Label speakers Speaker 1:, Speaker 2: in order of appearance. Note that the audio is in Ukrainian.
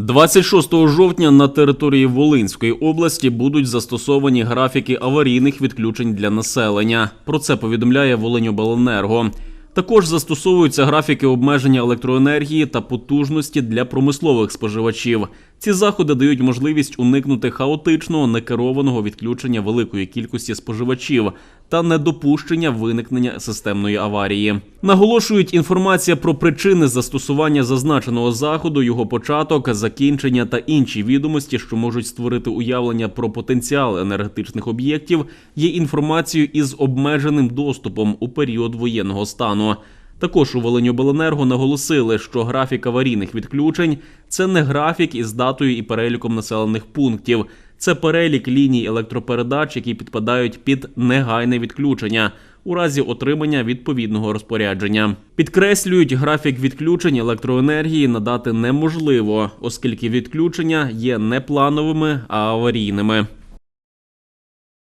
Speaker 1: 26 жовтня на території Волинської області будуть застосовані графіки аварійних відключень для населення. Про це повідомляє Волиньобленерго. Також застосовуються графіки обмеження електроенергії та потужності для промислових споживачів. Ці заходи дають можливість уникнути хаотичного некерованого відключення великої кількості споживачів та недопущення виникнення системної аварії. Наголошують інформація про причини застосування зазначеного заходу, його початок, закінчення та інші відомості, що можуть створити уявлення про потенціал енергетичних об'єктів, є інформацією із обмеженим доступом у період воєнного стану. Також у Волиньобленерго наголосили, що графік аварійних відключень це не графік із датою і переліком населених пунктів. Це перелік ліній електропередач, які підпадають під негайне відключення у разі отримання відповідного розпорядження. Підкреслюють, графік відключень електроенергії надати неможливо, оскільки відключення є не плановими, а аварійними.